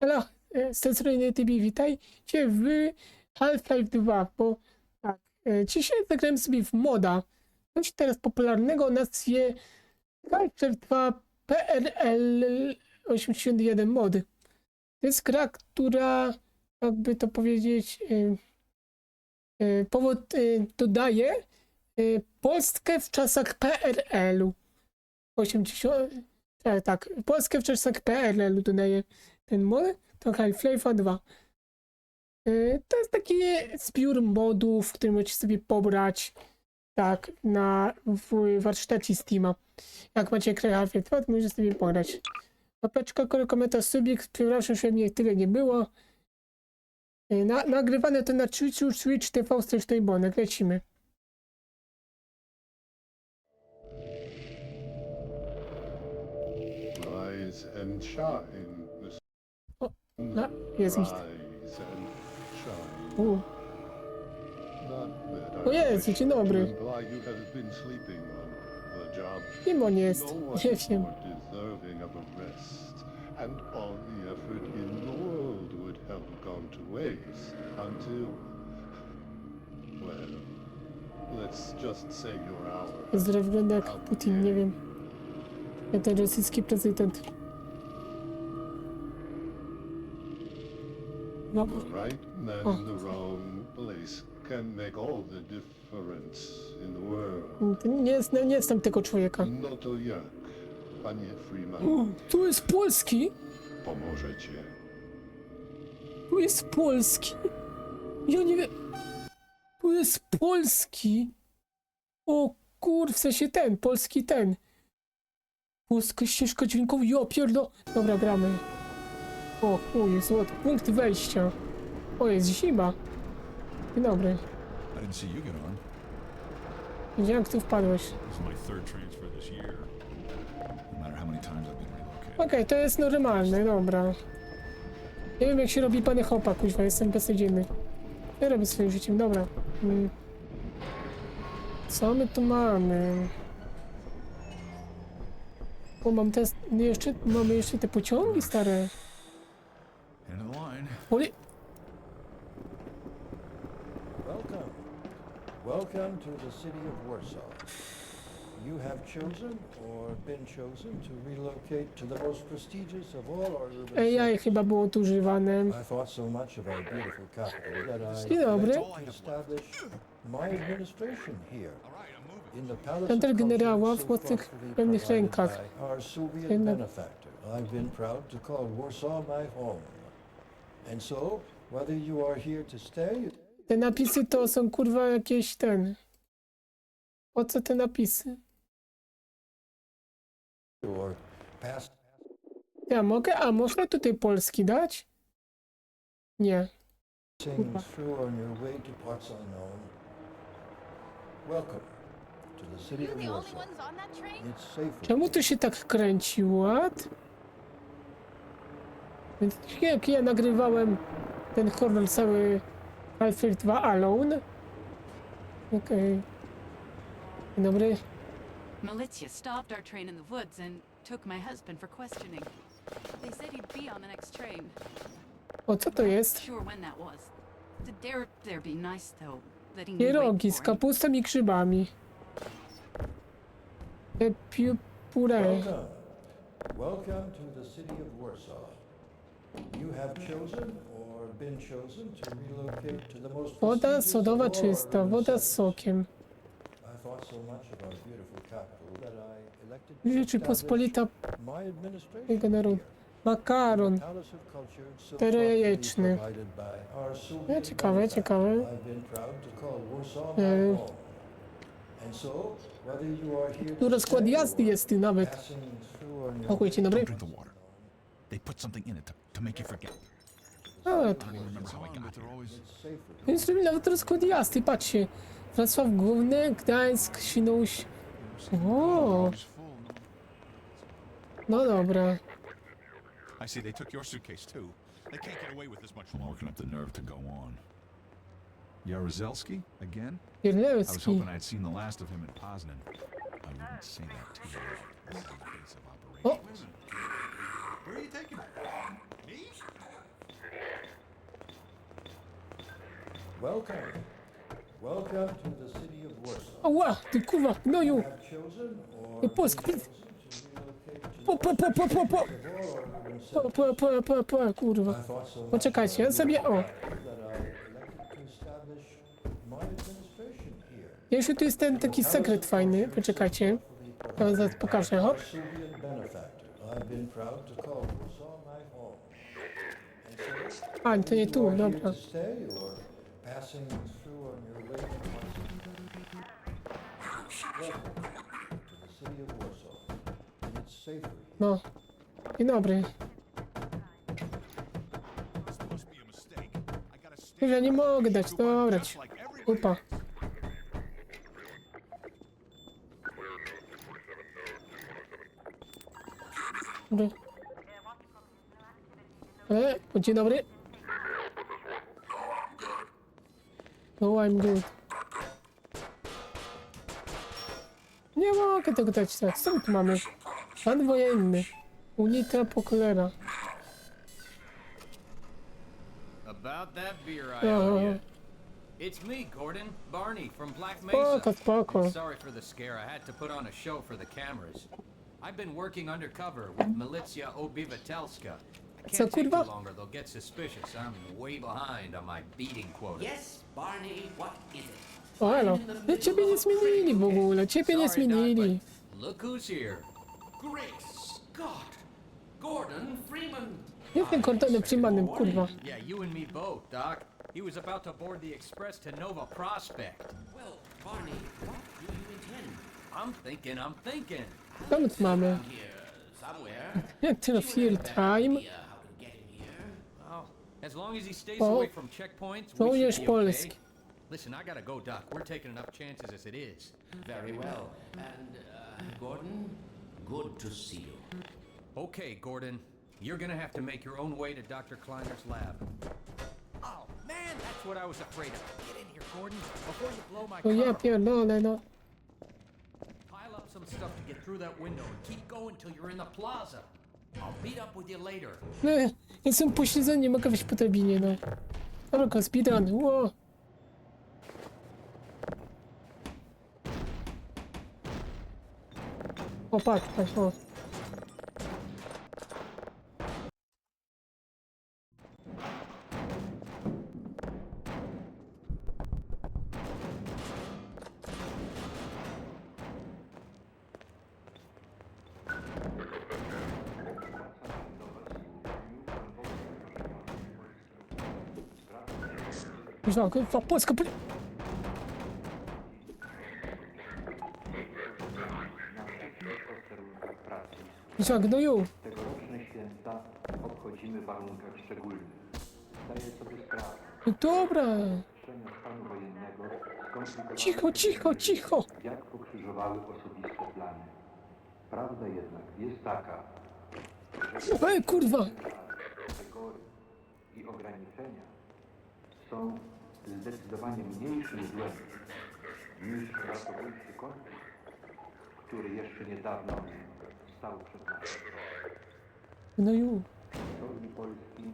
Halo, e, z tej strony TB, witajcie w Half-Life 2, bo tak, e, dzisiaj zagrałem sobie w moda, coś teraz popularnego nazwie Half-Life 2 PRL 81 mod. To jest gra, która, jakby to powiedzieć, e, powód dodaje Polskę w czasach PRL-u. 80, tak, tak, Polskę w czasach PRL-u dodaje ten mod to Half-Life 2. Yy, To jest taki zbiór modów, który możecie sobie pobrać tak na w warsztacie Steama. Jak macie grę Half-Life 2, to możecie sobie pograć. Łapeczka, komentarz, subik, przepraszam, że mnie tyle nie było. Yy, Na, nagrywane to na Twitchu, Twitch TV, coś tutaj było, lecimy. Rise and shine. Miss- O, a, jest shine. U, O wish dzień dobry. kim on jest? No Nie wiem. and all jak Putin, nie wiem. Jak ten rosyjski prezydent. No, right the wrong place can make all the difference in the world. to nie, jest, nie jestem tego człowieka. No to jak, panie Freeman, O, tu jest Polski! pomożecie? Tu jest Polski! Ja nie wiem... Tu jest Polski! O kur, w sensie ten, polski ten. Polska ścieżka dźwiękowa, ja pierdo... Dobra, gramy. O, o, jest od punkt wejścia. O, jest zima. Dzień dobry. I didn't see you get on. Widziałem, jak tu wpadłeś. This is my third transfer this year. No matter how many times I've been relocated. Okej, to jest normalne, dobra. Nie wiem jak się robi pany hopa, kuźwa, jestem beznadziejny. Ja robię swoim życiem, dobra. Mm. Co my tu mamy? O, mam te... nie, Jeszcze, mamy jeszcze te pociągi stare. End of the line. Oli... Welcome. Welcome to the city of Warsaw. You have chosen or been chosen to relocate to the most prestigious of all our urban AI chyba było tu używane. I thought so much of our beautiful capital that I Dzień dobry. elected to establish my administration here. In the palace of Center generała w so mocnych thoughtfully pewnych provided rękach. by Our Soviet Jedna- benefactor. I've been proud to call Warsaw my home. And so, whether you are here to stay Te napisy to są kurwa jakieś ten... Po co te napisy? or Ja mogę? A można tutaj polski dać? Nie. Passing through on your way to parts unknown. Welcome to the city You of the only Warsaw. ones on that train? It's safer. Czemu to się tak kręci? What? Więc jak ja nagrywałem ten horror cały Half-Life 2 Alone. Okej. Dzień dobry. Militia stopped our train in the woods and took my husband for questioning. They said he'd be on the next train. O, co to jest? Sure when that was. Did dare there be nice though, Pierogi z kapustą i grzybami. E, piu, puree. Welcome. Welcome to the city of Warsaw. Woda sodowa czysta, woda z sokiem. Rzeczypospolita jego narodu. here. Makaron. Our No, ciekawe, ciekawe. Here Tu rozkład jazdy jest nawet. Pokój, dzień dobry. Don't drink the water. They put something in it to, to make you forget. A, I don't even remember how I got here. Więc robi nawet rozkład jazdy, patrzcie. Wrocław Główny, Gdańsk, Świnoujście. O, no dobra. I see they took your suitcase too. They can't get away with this much longer. Working up the nerve to go on. Jaruzelski again? I was hoping I'd seen the last of him in Poznan. I wouldn't say that to you. This is the base of O, operations. Where are you taking me? Me? Welcome. Welcome to the city of Warsaw. Ała, ty kurwa, gnoju! I Polsk, been Po, po, po, po, po, po, po, po, po, po, po kurwa. Poczekajcie, ja sobie, o. time. Jeszcze tu jest ten taki sekret fajny, poczekajcie. Ja wam zaraz pokażę, hop. A, to nie tu, dobra. to stay or passing through on your way to Warsaw? Welcome to the city of Warsaw. And it's safer here. No. Dzień dobry. This must be a mistake. I gotta stay Kurwa, nie mogę dać, dobra. just like everybody Upa. Dobry. E, dzień dobry. No, I'm good. Nie mogę tego dać teraz. Co my tu mamy? Stan wojenny. Unitra po cholera. About that beer I owe you. It's me, Gordon Barney from Black Spoko, Mesa. spoko. Sorry for the scare. I had to put on a show for the cameras. I've been working undercover with Militia Obivatelska. I can't take kurwa? too longer. They'll get suspicious. I'm way behind on my beating quota. Yes, Barney, what is it? O, elo. No, ciebie nie zmienili w ogóle. Ciebie nie Sorry, Doc, zmienili. but look who's here. Great Scott! Gordon Freeman! Jestem Gordonem Freemanem, kurwa. Yeah, you and me both, Doc. He was about to board the express to Nova Prospect. Well, Barney, what do you intend? I'm thinking, I'm thinking. Co my tu mamy? Here, somewhere. Jak to Fear Time? Idea how to get here? Oh, as long as he stays O, away from checkpoints, we żołnierz should be okay. polski. Listen, I gotta go, Doc. We're taking enough chances as it is. Very well. And, uh, Gordon, good to see you. Okay, Gordon. You're gonna have to make your own way to Dr. Kleiner's lab. Oh, man, that's what I was afraid of. Get in here, Gordon, before you blow my No ja cover. pierdolę, no. Stuff to get through that window and keep going till you're in the plaza. I'll meet up with you later. no jestem pośledzony, nie mogę wejść po drabinie, no. Dobra, speedrun, ło. O, patrz, patrz, o. Kurwa, kurwa, Polska, poli... Kurwa, gnoju. Tegoroczne święta obchodzimy w warunkach szczególnych. Zdaję sobie sprawę, No dobra. że stanu wojennego skomplikowały Cicho, cicho, cicho. jak pokrzyżowały osobiste plany. Prawda jednak jest taka, Ej, kurwa. rygory i ograniczenia są zdecydowanie mniejszym złem niż ratowniczy konflikt, który jeszcze niedawno stał przed nami. Gnoju. W historii Polski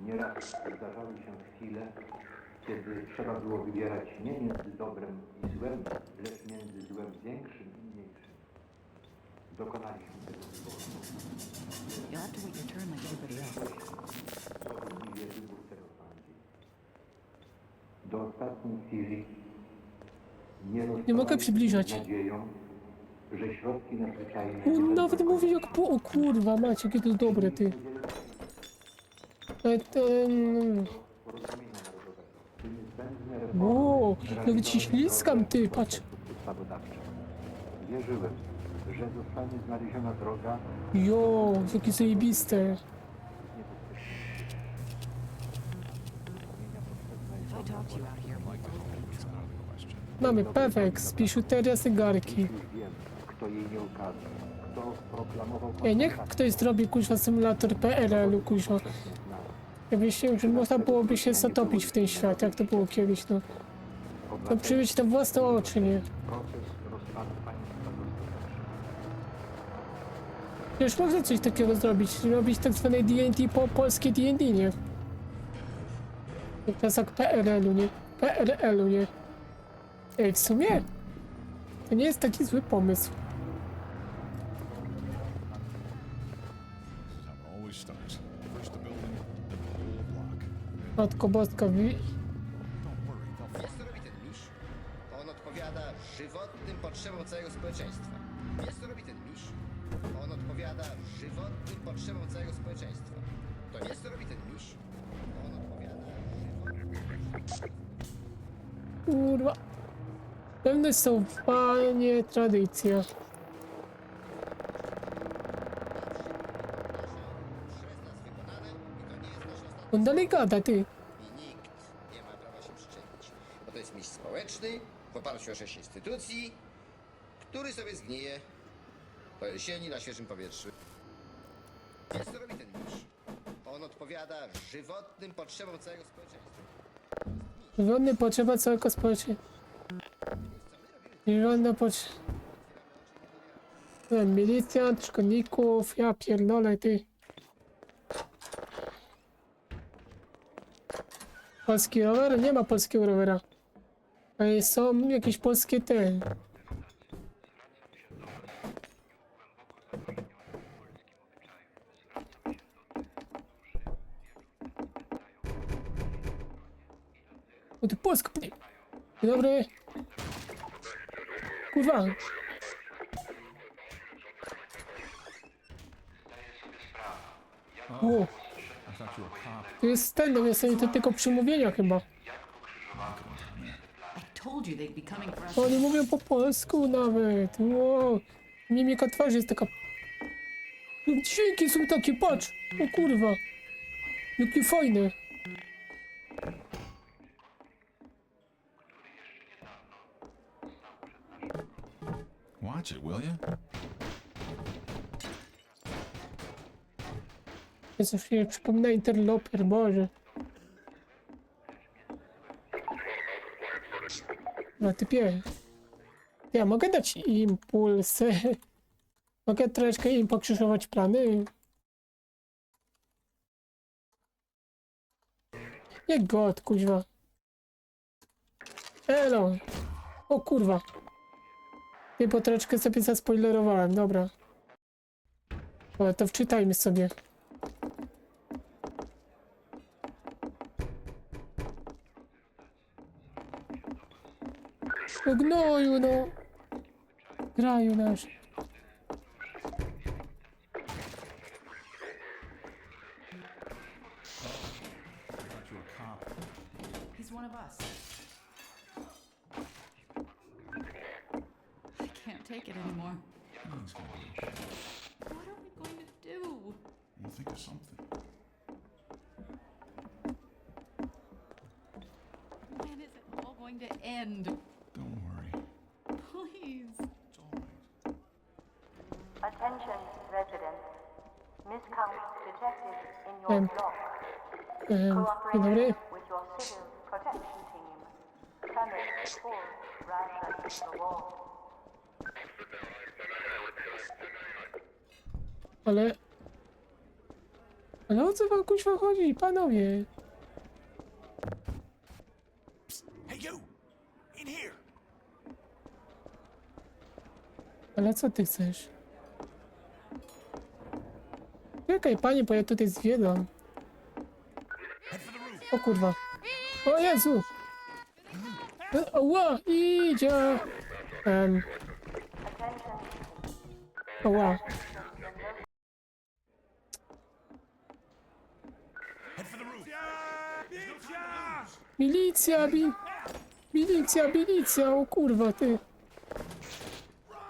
nieraz zdarzały się chwile, kiedy trzeba było wybierać nie między dobrem i złem, lecz między złem większym i mniejszym. Dokonaliśmy tego wyboru. You'll have to wait your turn like everybody else. Sprawiedliwie wybór tego sądzi. Do ostatniej chwili nie, Nie mogę przybliżać. nadzieją, że środki nadzwyczajne... On nawet mówi jak po... O kurwa, macie, jakie to dobre, ty. Ten... O, nawet się ślizgam, ty, patrz. Wierzyłem, że zostanie znaleziona droga Jo, jakie zajebiste. If I talk to you out here, Mamy pewek, z. Już kto proklamował Ej, niech ktoś zrobi, kuźwa, symulator PRL-u, kuźwa. Jakby się, że można byłoby się zatopić w ten świat, jak to było kiedyś, no. To przywieźć na własne oczy, nie? Przecież można coś takiego zrobić, robić tak zwane D&D po polskie D&D, nie? Jak PRL-u, nie? PRL-u, nie? Ej, w sumie to nie jest taki zły pomysł. Is how jest nasz ostatni On dalej gada, ty. i nikt nie ma prawa się przyczepić. Bo to jest miś społeczny, w oparciu o sześć instytucji, który sobie zgnije po jesieni na świeżym powietrzu. Wiesz co robi ten miś? On odpowiada żywotnym potrzebom całego społeczeństwa. Żadne potrzeba całego społeczeństwa. Żadna potrzeba. Milicjant, szkodników, ja pierdolę, ty. Polski rower? Nie ma polskiego rowera. Ale są jakieś polskie te. O ty. Dzień dobry. Kurwa. O, I thought you were a cop. to jest ten, no jest to tylko przemówienia chyba. I told you they'd be coming for us. Oni mówią po polsku nawet. Wow. Mimika twarzy jest taka... Dźwięki są takie, patrz. O kurwa. Jakie fajne. Ja coś mi przypomina interloper, Boże. No typie. Ja mogę dać impuls. mogę troszkę im pokrzyżować plany. Nie god, kuźwa. Elo. O kurwa. Nie, bo troszeczkę sobie zaspoilerowałem, dobra. O, to wczytajmy sobie. O gnoju, no. Graju full ration the wall. Ale... Ale o co wam kuźwa chodzi, panowie? Ale co ty chcesz? Czekaj, panie, bo ja tutaj zwiedzam. O kurwa. O Jezu! E, Ła, idzie! Um, ła. Head for the roof! Milicja, mi... Milicja, milicja, o kurwa, ty.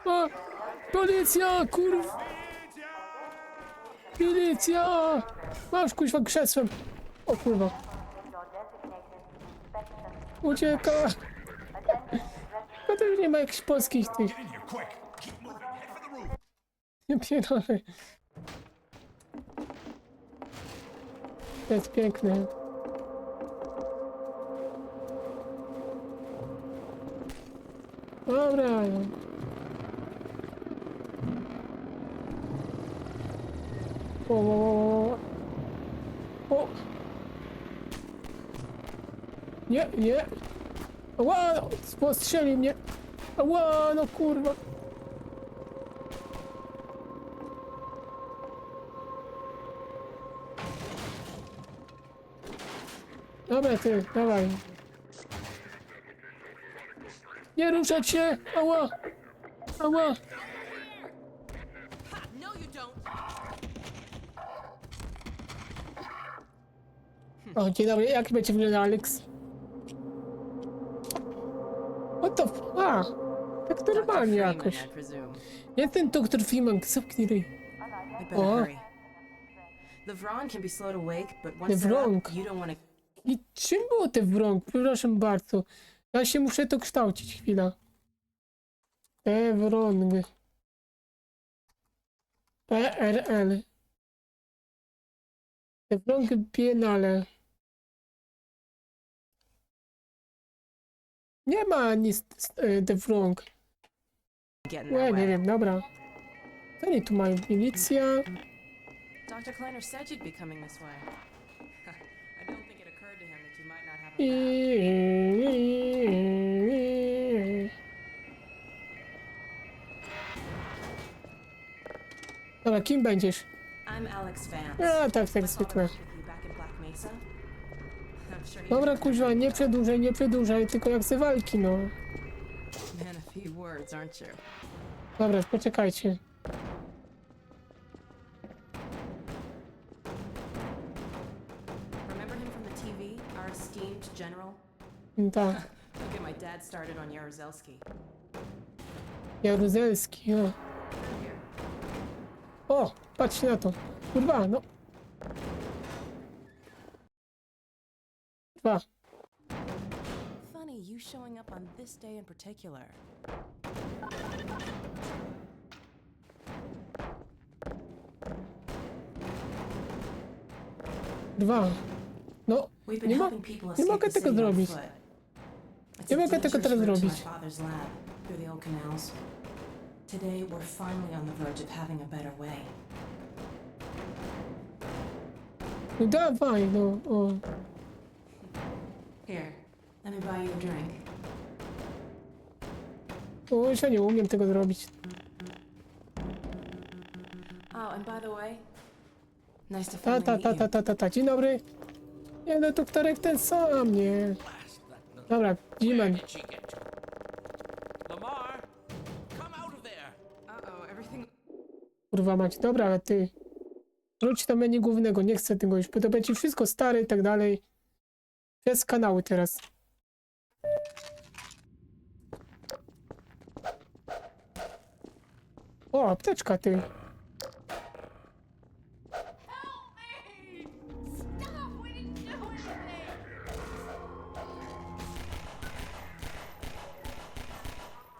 O, policja, kurwa. Milicja! Masz kuźwa krzesłem. O kurwa. Ucieka! No to już nie ma jakichś polskich tych. Nie pierdolę. Jest piękne. Dobra. O, o. Nie, nie. Ła, postrzelił mnie. Ła, no kurwa. Dobra ty, dawaj. Nie ruszać się! Ała! Ała! No, you don't. O, dzień dobry, jak będzie wyglądał Alex? What the f... A! Tak normalnie jakoś. Nie ten doktor Freeman, zamknij ryj. We better O. hurry. The Vron can be slowed awake, but The once they're Vron. up, you don't want to I czym było te wrąg? Przepraszam bardzo. Ja się muszę to kształcić, chwila. Te wrąg. PRL. Te wrąg biennale. Nie ma nic e, te wrąg. get in Nie, wiem, dobra. Co oni tu mają? Milicja. Dr. Kleiner said you'd be coming this way. I don't think it occurred to him that you might not have a map. Dobra, kim będziesz? I'm Alex Vance. A, tak, tak zwykle. Dobra, kuźwa, nie przedłużaj, nie przedłużaj, tylko jak ze walki, no. Man a few words, aren't you? Dobra, poczekajcie. Remember him from the TV? Our esteemed general? Tak, Don't get my dad started on Jaruzelski. Jaruzelski, o. Here. O, patrzcie na to. Kurwa, no. Kurwa, Funny, you showing up on this day in particular. dwa. No, We've been nie, people nie mogę tego zrobić. Nie mogę tego teraz route to my zrobić. father's lab, through the old canals. Today, we're finally on the verge of having a better way. No dawaj, no, o. Here, let me buy you a drink. O, ja nie umiem tego zrobić. Oh, and by the way, nice to Ta, finally ta, meet ta, you. ta, ta, ta, ta. Dzień dobry. Nie, no doktorek ten sam, nie. Dobra, Dziman. Lamar, come out of there. Uh-oh, everything... Kurwa mać, dobra, ale ty. Wróć do menu głównego, nie chcę tego już, bo to będzie wszystko stare i tak dalej. Przez kanały teraz. O, apteczka ty.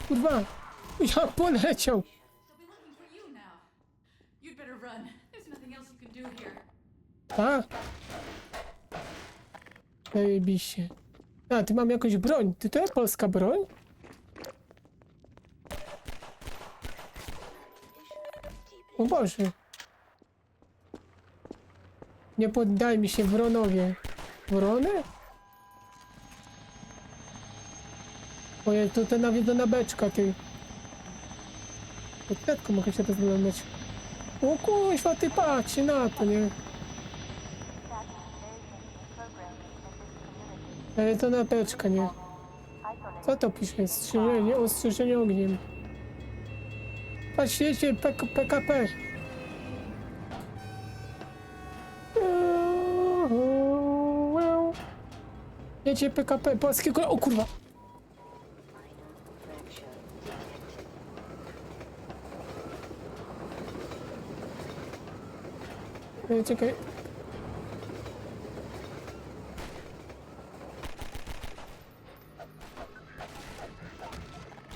Kurwa, ja poleciał. They'll be looking for you now. You'd better run. There's nothing else you can do here. A? Zajebiście. A, ty mam jakąś broń. Ty to jest polska broń? O Boże. Nie poddaj mi się, wronowie. Wrony? Oje, to ta nawiedzona beczka, ty. Podkładką mogę się rozglądać. O kuźwa, ty patrzcie na to, nie? Ale to na beczka, nie? Co to pisze? Strzeżenie, ostrzeżenie ogniem. Patrzcie, PK, PKP. Jedzie PKP polskiego. O kurwa! E, Czekaj.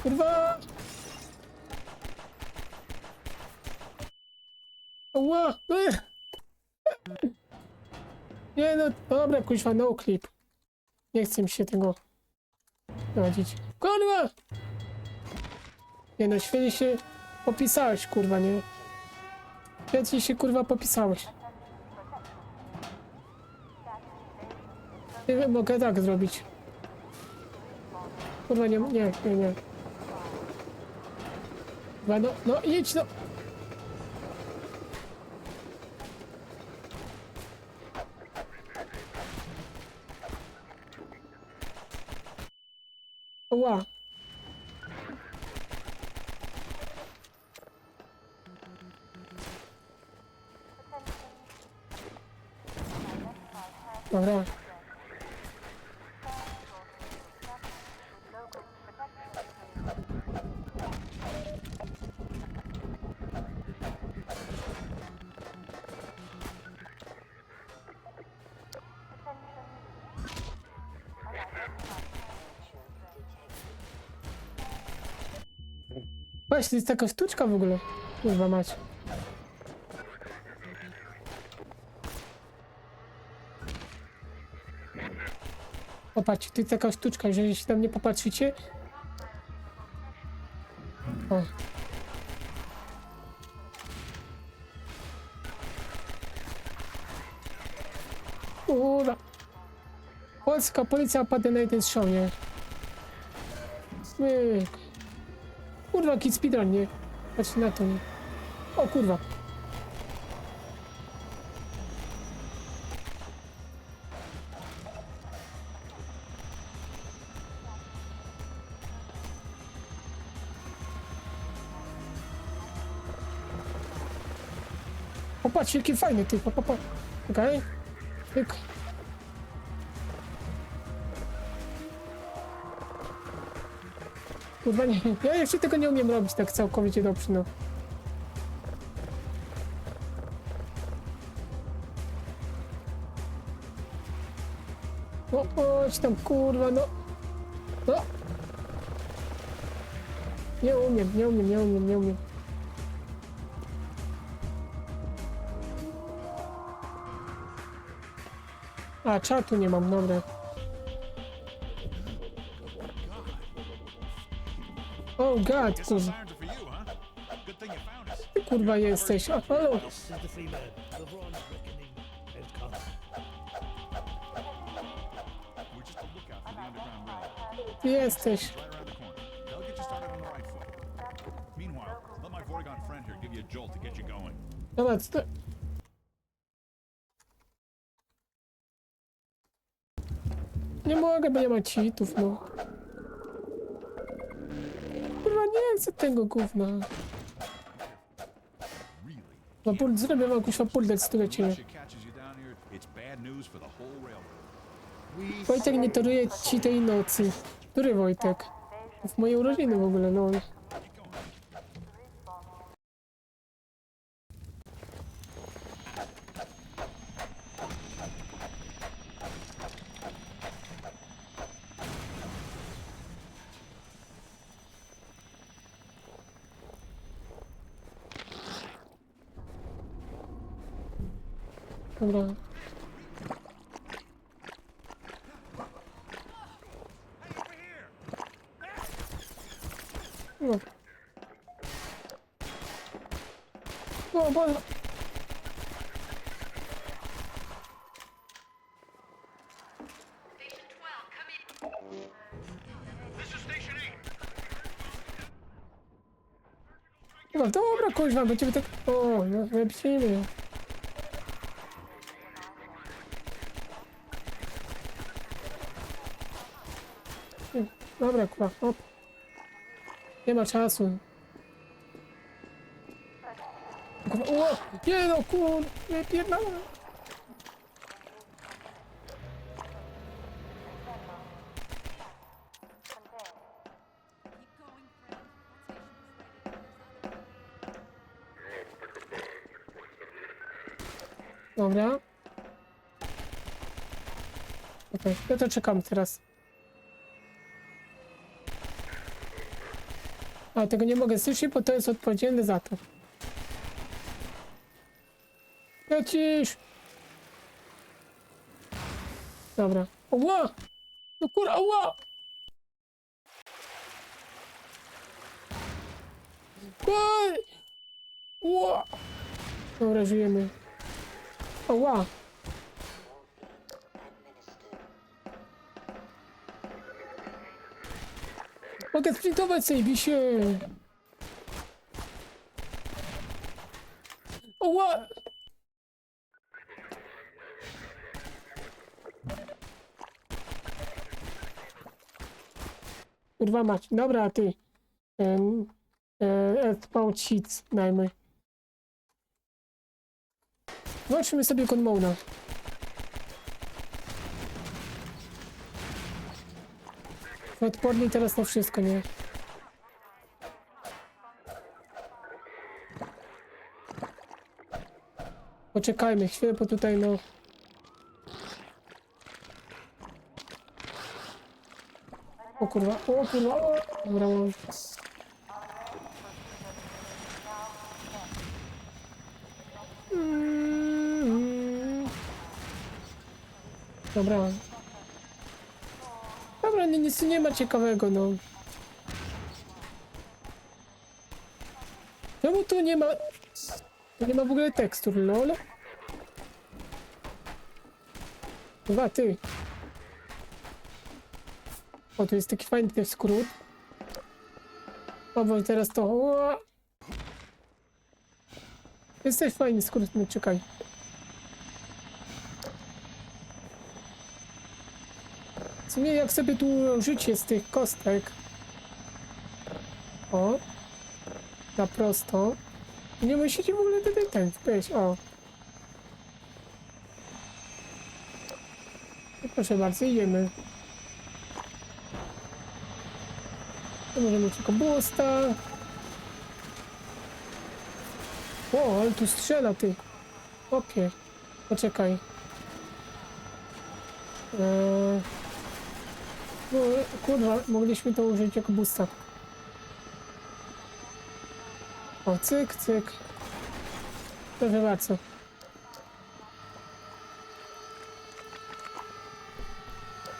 Kurwa! Ła! Ech! Nie no, dobra, kuźwa, no clip. Nie chcę mi się tego prowadzić. Kurwa! Nie no, świetnie się popisałeś, kurwa, nie? Świetnie się, kurwa, popisałeś. Nie wiem, mogę tak zrobić. Kurwa, nie, nie, nie, nie. Kurwa, no, no, idź, no. Ła. To jest taka sztuczka w ogóle. Kurwa mać. Popatrzcie, to jest taka sztuczka, że jeśli tam nie popatrzycie... O. Kurwa. Polska policja padła na jeden strzał, nie? Myk. Kurwa, jaki speedrun, nie? Patrz na to, nie? O kurwa. Popatrz, jaki fajny ty, pa, pa, pa. Okej? Okay? Kurwa nie, ja jeszcze tego nie umiem robić tak całkowicie dobrze, no. O, chodź tam, kurwa, no. No. Nie umiem, nie umiem, nie umiem, nie umiem. A, czatu nie mam, dobra. Just a lookout for the Underground Railroad. Ty jesteś. Dobra, co to... Nie mogę, bo nie ma cheatów, no. Chcę tego gówna. No, pul- zrobię wam kuźwa pulder z. Wojtek nie toruje ci tej nocy. Który Wojtek? W moje urodziny w ogóle, no. Dobra. No. O Boże. No dobra, kuźwa, będziemy tak... O, no, lepsimy. Dobra, kurwa, hop. Nie ma czasu. Kurwa, o! Nie no, kur... Nie pierdolę. Dobra. Okej, ja to czekam teraz. A tego nie mogę słyszeć, bo to jest odpowiedzialne za to. Lecisz! Dobra. Ła! No kurwa, ła! Ła! Dobra, żyjemy. Ła! Mogę sprintować się. Oła! Kurwa mać. Dobra, ty. Um, e, Spałcic, dajmy. Włączmy sobie Odporny teraz na wszystko, nie? Poczekajmy chwilę, bo tutaj no... O kurwa, o kurwa, o! Dobra, mam. Mm. Dobra. Nic tu nie ma ciekawego, no. Czemu tu nie ma... Tu nie ma w ogóle tekstur, lol? Chyba ty. O, tu jest taki fajny też skrót. Bo teraz to... Jest też fajny skrót, no czekaj. Sumie jak sobie tu użycie z tych kostek. O. Na prosto. Nie musicie w ogóle tutaj ten wejść, o. I proszę bardzo, idziemy. To możemy tylko busta. O, ale tu strzela ty. Okej. Poczekaj. Eee... No, kurwa, mogliśmy to użyć jako busta. O, cyk, cyk. Proszę bardzo.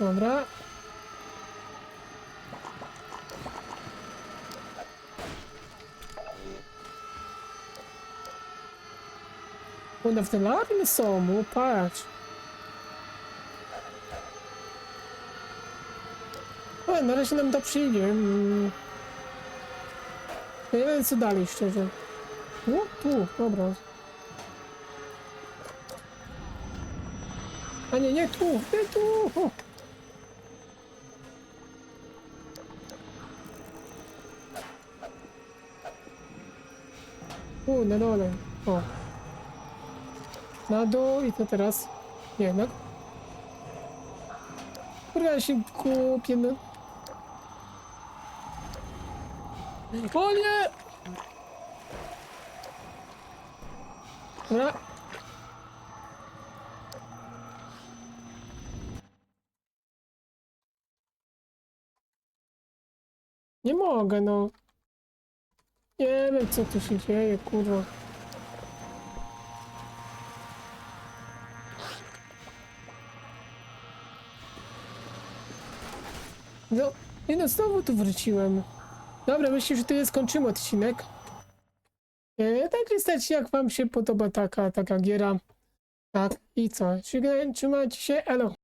Dobra. One w tym alarmy są, patrz. Na razie nam to przyjdzie. Mm. Ja nie wiem co dalej, szczerze. O, tu, dobra. A nie, nie tu, nie tu. U, na dole. O. Na dół i to teraz. Nie, na... Kurwa, ja się kupię, no. O nie! Dobra. Nie mogę, no. Nie wiem, co tu się dzieje, kurwa. No, nie no, znowu tu wróciłem. Dobra, myślę, że jest skończymy odcinek. E, tak jest, jak wam się podoba taka, taka giera. Tak, i co? Trzymajcie się, elo.